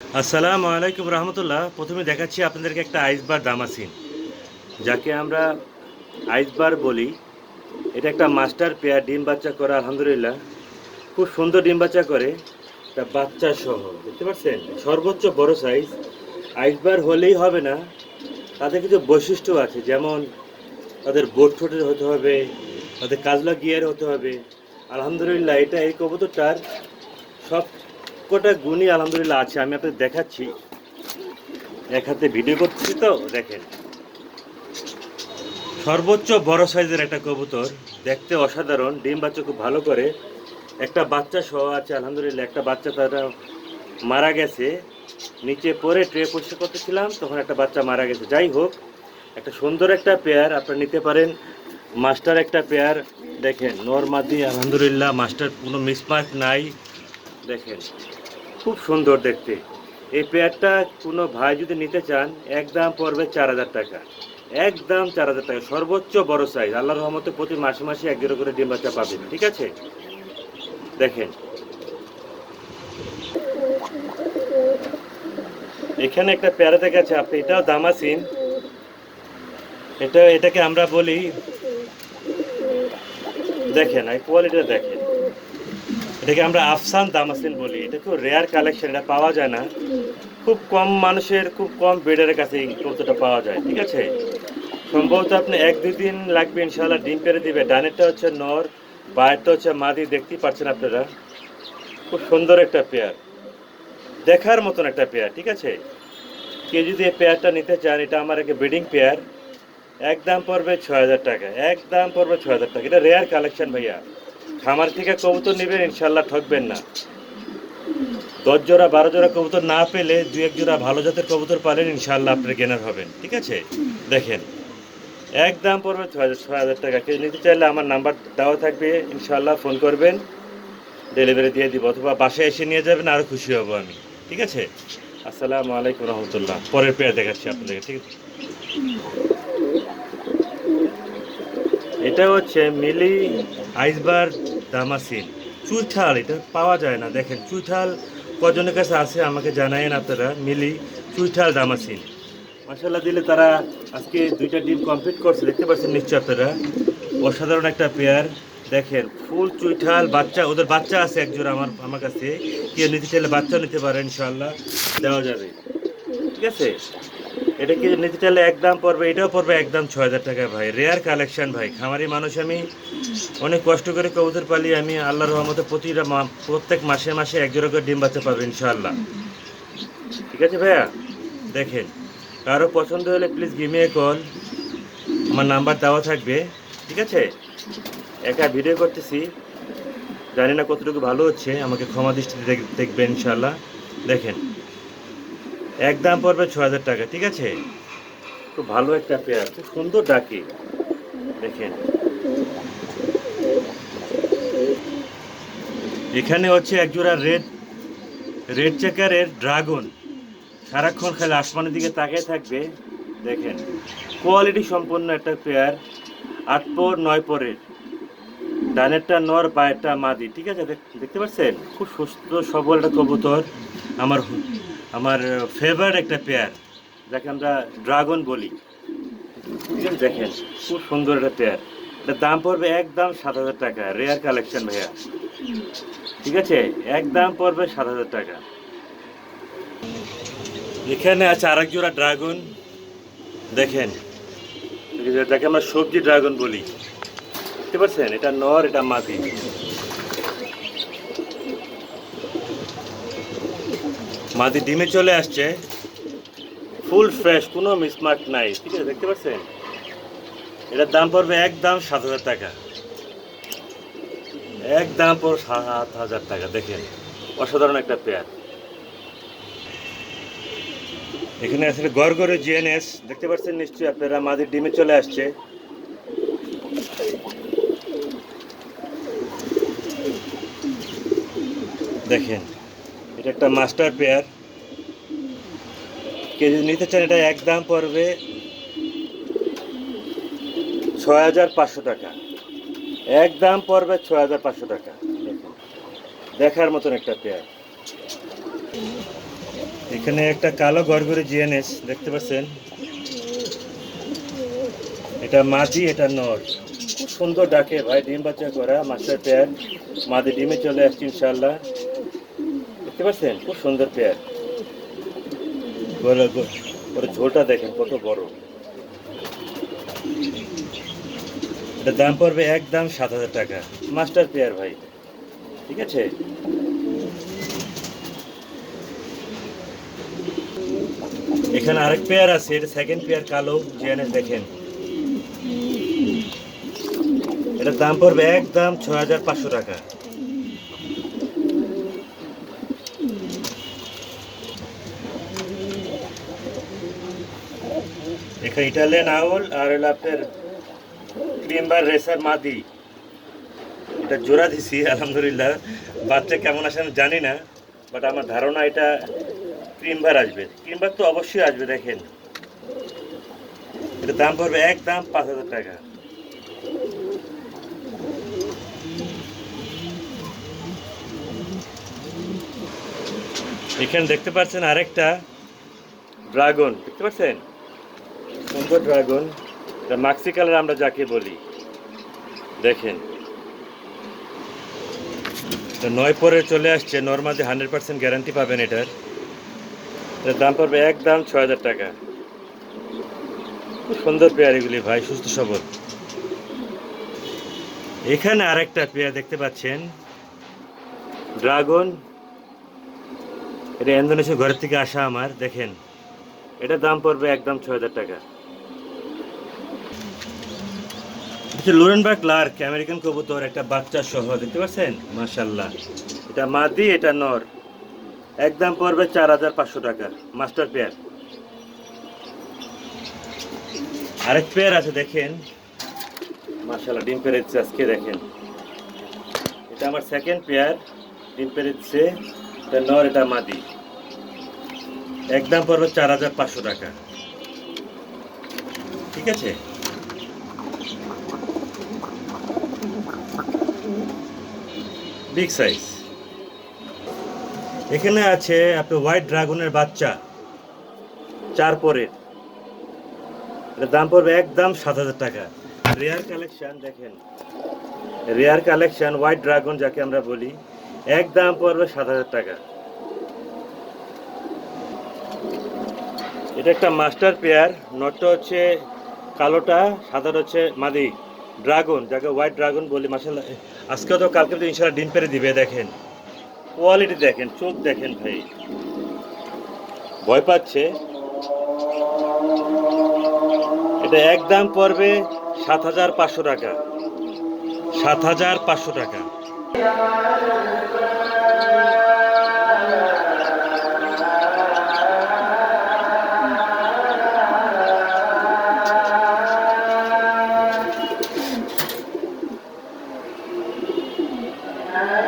আসসালামু আলাইকুম রহমতুল্লাহ। প্রথমে দেখাচ্ছি আপনাদেরকে একটা আইসবার দামাসিন, যাকে আমরা আইসবার বলি। এটা একটা মাস্টার পেয়ার, ডিম বাচ্চা করে, আলহামদুলিল্লাহ। খুব সুন্দর ডিম বাচ্চা করে, তা বাচ্চা সহ, দেখতে পাচ্ছেন? সর্বোচ্চ বড় সাইজ আইসবার হলেই হবে না, তাদের কিছু বৈশিষ্ট্য আছে, যেমন তাদের বোট ঠোঁটের হতে হবে, তাদের কাজলা গিয়ার হতে হবে। আলহামদুলিল্লাহ, এটা এই কবুতরটার সব কটা গুণই আলহামদুলিল্লাহ আছে, আমি আপনাদের দেখাচ্ছি। এক হাতে ভিডিও করছি তো, দেখেন। সর্বোচ্চ বড় সাইজের একটা কবুতর, দেখতে অসাধারণ, ডিম বাচ্চা খুব ভালো করে। একটা বাচ্চা সহ আছে, আলহামদুলিল্লাহ, একটা বাচ্চা তারা মারা গেছে। নিচে পরে ট্রে পরিষ্কার করতেছিলাম, তখন একটা বাচ্চা মারা গেছে। যাই হোক, একটা সুন্দর একটা পেয়ার আপনারা নিতে পারেন। মাস্টার একটা পেয়ার দেখেন, নরমাদি, আলহামদুলিল্লাহ, মাস্টার কোনো মিসমার্ক নাই। দেখেন। খুব সুন্দর দেখতে। এই পেয়ারটা কোনো ভাই যদি নিতে চান, একদম পড়বে চার হাজার টাকা। একদম চার হাজার টাকা, সর্বোচ্চ বড় সাইজ আল্লাহর রহমতে প্রতি মাসে মাসে এক করে ডিম বাচ্চা পাবেন, ঠিক আছে? দেখেন। এখানে একটা পেয়ারা দেখাচ্ছে আপনি এটাও দামাসিন। এটা, এটাকে আমরা বলি, দেখেন, এই কোয়ালিটিটা দেখেন। এটাকে আমরা আফসান দামাসিন বলি। এটা খুব রেয়ার কালেকশন এটা পাওয়া যায় না। খুব কম মানুষের, খুব কম বেডের কাছে এই পাওয়া যায়, ঠিক আছে? সম্ভবত আপনি এক দুই দিন লাগবে ইনশাল্লাহ ডিম পেরে দিবে। ডানেরটা হচ্ছে নর বাইরটা হচ্ছে মাদি, দেখতেই পাচ্ছেন আপনারা। খুব সুন্দর একটা পেয়ার দেখার মতন একটা পেয়ার ঠিক আছে? কেউ যদি এই পেয়ারটা নিতে চান, এটা আমার একটা ব্রিডিং পেয়ার একদম পড়বে ছয় হাজার টাকা একদম পড়বে ছয় হাজার টাকা। এটা রেয়ার কালেকশন ভাইয়া। খামার থেকে কবুতর নেবেন ইনশাল্লাহ ঠকবেন না। দশ জোড়া বারো জোড়া কবুতর না পেলে দু এক জোড়া ভালো জাতের কবুতর পালেন ইনশাল্লাহ আপনি গেনার হবেন, ঠিক আছে? দেখেন একদম পড়বে ছ হাজার ছয় হাজার টাকা। কেউ নিতে চাইলে আমার নাম্বার দেওয়া থাকবে ইনশাল্লাহ ফোন করবেন, ডেলিভারি দিয়ে দিব, অথবা বাসায় এসে নিয়ে যাবেন আরও খুশি হব আমি, ঠিক আছে? আসসালামু আলাইকুম রহমতুল্লাহ। পরের পেয়ার দেখাচ্ছি আপনাদেরকে, ঠিক আছে? এটা হচ্ছে মিলি আইসবার দামাসিন। চুইঠাল এটা পাওয়া যায় না, দেখেন চুইঠাল কজনের কাছে আছে আমাকে জানায়েন আপনারা, মিলি চুইঠাল দামাসিন। মাসাল্লাহ দিলে তারা আজকে দুইটা ডিম কমপ্লিট করছে, দেখতে পাচ্ছেন নিশ্চয় আপনারা। অসাধারণ একটা পেয়ার দেখেন, ফুল চুইঠাল বাচ্চা, ওদের বাচ্চা আছে একজোড়া আমার আমার কাছে। কেউ নিতে চাইলে বাচ্চা নিতে পারে ইনশাল্লাহ দেওয়া যাবে। ঠিক আছে? এটা কি চাইলে একদম পড়বে? এটাও পড়বে একদম ছয় হাজার টাকা ভাই। রেয়ার কালেকশন ভাই। খামারি মানুষ, আমি অনেক কষ্ট করে কবুতর পালি, আমি আল্লাহর রহমতে প্রতিটা প্রত্যেক মাসে মাসে এক জোড়া করে ডিম বাচ্চা পাবে, ইনশাআল্লাহ। ঠিক আছে ভাইয়া? দেখেন, কারও পছন্দ হলে প্লিজ গিমে কল আমার নাম্বার দেওয়া থাকবে। ঠিক আছে? একা ভিডিও করতেছি। জানি না কতটুকু ভালো হচ্ছে, আমাকে ক্ষমা দৃষ্টিতে দেখ- দেখবেন, ইনশাআল্লাহ। দেখেন একদম পড়বে ছ হাজার টাকা, ঠিক আছে? খুব ভালো একটা পেয়ার খুব সুন্দর ডাকি দেখেন। এখানে হচ্ছে একজোড়া রেড রেড চেকারের ড্রাগন সারাক্ষণ খালি আসমানের দিকে তাকিয়ে থাকবে। দেখেন কোয়ালিটি সম্পন্ন একটা পেয়ার আট পর, নয় পরের। ডানেরটা নর, বায়েরটা মাদি, ঠিক আছে? দেখ- দেখতে পাচ্ছেন? খুব সুস্থ, সবল একটা কবুতর। আমার আমার ফেভারিট একটা পেয়ার যাকে আমরা ড্রাগন বলি। দেখেন, খুব সুন্দর একটা পেয়ার এটার দাম পড়বে একদম সাত হাজার টাকা রেয়ার কালেকশন ভাইয়া। ঠিক আছে? একদম পড়বে সাত হাজার টাকা। এখানে আছে আরেক জোড়া ড্রাগন দেখেন যাকে আমরা সবজি ড্রাগন বলি। বুঝতে পারছেন? এটা নর, এটা মাদি মাদি ডিমে চলে আসছে। ফুল ফ্রেশ, কোনো মিসমার্ক নাই। ঠিক আছে, দেখতে পাচ্ছেন? এটার দাম পড়বে একদম সাত হাজার টাকা। একদম পর সাত হাজার টাকা, দেখেন। অসাধারণ একটা পেয়ার। এখানে আসলে গড়গড়ে জিএনএস দেখতে পাচ্ছেন নিশ্চয়ই আপনারা মাদির ডিমে চলে আসছে। দেখেন, এটা একটা মাস্টার পেয়ার। কে যদি নিতে চান, এটা একদম পড়বে ছয় হাজার পাঁচশো টাকা। একদম পড়বে ছয় হাজার পাঁচশো টাকা। দেখার মতন একটা পেয়ার। এখানে একটা কালো গড়গড়ি জিএনএস, দেখতে পাচ্ছেন? এটা মাদি এটা নর। খুব সুন্দর ডাকে ভাই, ডিম বাচ্চা করা মাস্টার পেয়ার। মাদি ডিমে চলে আসছে ইনশাল্লাহ দেখতে পাচ্ছেন? খুব সুন্দর পেয়ার। গোলা ওর দেখেন কত বড়। এটা দাম পড়বে একদম সাত হাজার টাকা। মাস্টার পেয়ার ভাই, ঠিক আছে? এখানে আরেক পেয়ার আছে, এটা সেকেন্ড পেয়ার কালো জিএনএস দেখেন। এটার দাম পড়বে একদম ছ হাজার পাঁচশো টাকা। এখানে ইটালিয়ান আউল আর হলো আপনার ক্রিমবার রেসার মাদি। এটা জোড়া দিছি, আলহামদুলিল্লাহ। বাচ্চা কেমন আসে আমি জানি না বাট আমার ধারণা এটা ক্রিমবার আসবে। ক্রিমবার তো অবশ্যই আসবে, দেখেন। এটা দাম পড়বে একদম পাঁচ হাজার টাকা। এখানে দেখতে পাচ্ছেন আরেকটা ড্রাগন দেখতে পাচ্ছেন? সুন্দর ড্রাগন এটা মাক্সি কালার আমরা যাকে বলি, দেখেন। এটা নয় পরে চলে আসছে নর্মালি হান্ড্রেড পার্সেন্ট গ্যারান্টি পাবেন এটার। এটার দাম পড়বে একদম ছ হাজার টাকা। খুব সুন্দর পেয়ার এগুলি ভাই, সুস্থ সবল। এখানে আরেকটা পেয়ার দেখতে পাচ্ছেন ড্রাগন এটা ইন্দোনেশিয়া ঘরের থেকে আসা আমার, দেখেন। এটার দাম পড়বে একদম ছ হাজার টাকা। হচ্ছে লোরেনবার্গ লার্ক, আমেরিকান কবুতর, একটা বাচ্চা সহ, দেখতে পাচ্ছেন? মাশাল্লাহ এটা মাদি, এটা নর। একদম পড়বে চার হাজার পাঁচশো টাকা। Master pair. আরেক পেয়ার আছে, দেখেন। মাশাল্লাহ ডিম পেরেছে আজকে, দেখেন। এটা আমার সেকেন্ড পেয়ার, ডিম পেরেছে। এটা নর, এটা মাদি। একদম পড়বে চার হাজার পাঁচশো টাকা। ঠিক আছে? বিগ সাইজ এখানে আছে আপনি হোয়াইট ড্রাগনের বাচ্চা, চার পরের। এটার দাম পড়বে একদম সাত হাজার টাকা। রেয়ার কালেকশন দেখেন। রেয়ার কালেকশন হোয়াইট ড্রাগন যাকে আমরা বলি এক দাম পড়বে সাত হাজার টাকা। এটা একটা মাস্টার পেয়ার নটটা হচ্ছে কালোটা, সাদাটা হচ্ছে মাদি। ড্রাগন যাকে হোয়াইট ড্রাগন বলি মাসাল্লাহ আজকে তো কালকে তো ইনশাল্লাহ ডিম পেরে দিবে, দেখেন। কোয়ালিটি দেখেন, চোখ দেখেন ভাই। ভয় পাচ্ছে। এটা একদম পড়বে সাত হাজার পাঁচশো টাকা। সাত হাজার পাঁচশো টাকা। Amen.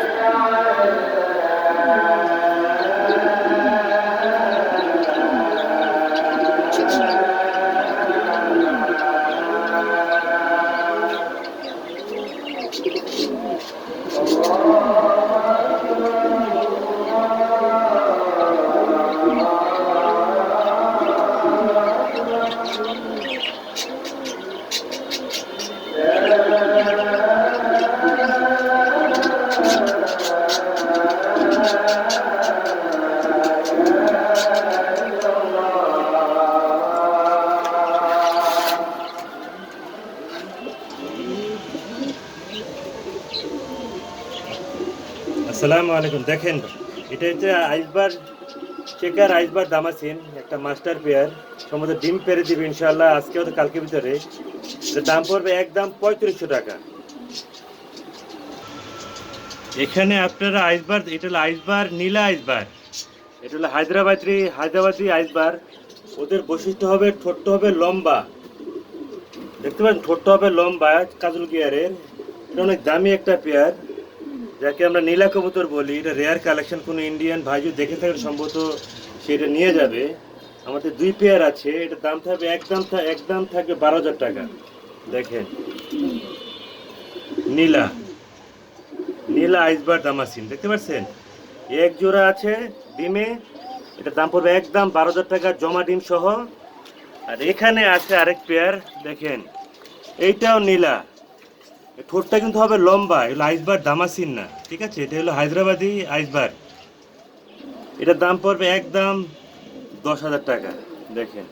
আসসালামু আলাইকুম। দেখেন, এটা হচ্ছে আইসবার চেকার আইসবার দামাসিন, একটা মাস্টার পেয়ার সম্ভবত ডিম পেরে দিবে ইনশাল্লাহ আজকে হয়তো কালকে ভিতরে। দাম পড়বে একদম পঁয়ত্রিশশো টাকা। এখানে আপনারা আইসবার এটা হলো আইসবার নীলা আইসবার এটা হলো হায়দ্রাবাদি হায়দ্রাবাদি আইসবার ওদের বৈশিষ্ট্য হবে ঠোঁটটা হবে লম্বা। দেখতে পাচ্ছেন, ঠোঁটটা হবে লম্বা, কাজল গিয়ারের এটা অনেক দামি একটা পেয়ার যাকে আমরা নীলা কবুতর বলি, এটা রেয়ার কালেকশন কোনো ইন্ডিয়ান ভাই যদি দেখে থাকেন সম্ভবত সেটা নিয়ে যাবে। আমাদের দুই পেয়ার আছে, এটা দাম থাকবে, একদম একদম থাকবে বারো হাজার টাকা। দেখেন। নীলা। নীলা আইসবার দামাসিন দেখতে পাচ্ছেন? এক জোড়া আছে ডিমে, এটা দাম পড়বে একদম বারো হাজার টাকা, জমা ডিম সহ। আর এখানে আছে আরেক পেয়ার দেখেন। এইটাও নীলা। ঠোঁটটা কিন্তু হবে লম্বা, এগুলো আইসবার দামাসিন না, ঠিক আছে? এটা হলো হায়দ্রাবাদি আইসবার এটার দাম পড়বে একদম দশ হাজার টাকা, দেখেন।